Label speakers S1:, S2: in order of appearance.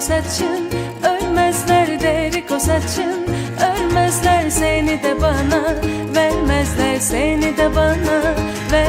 S1: saçın Ölmezler deriko saçın Ölmezler seni de bana Vermezler seni de bana Ver.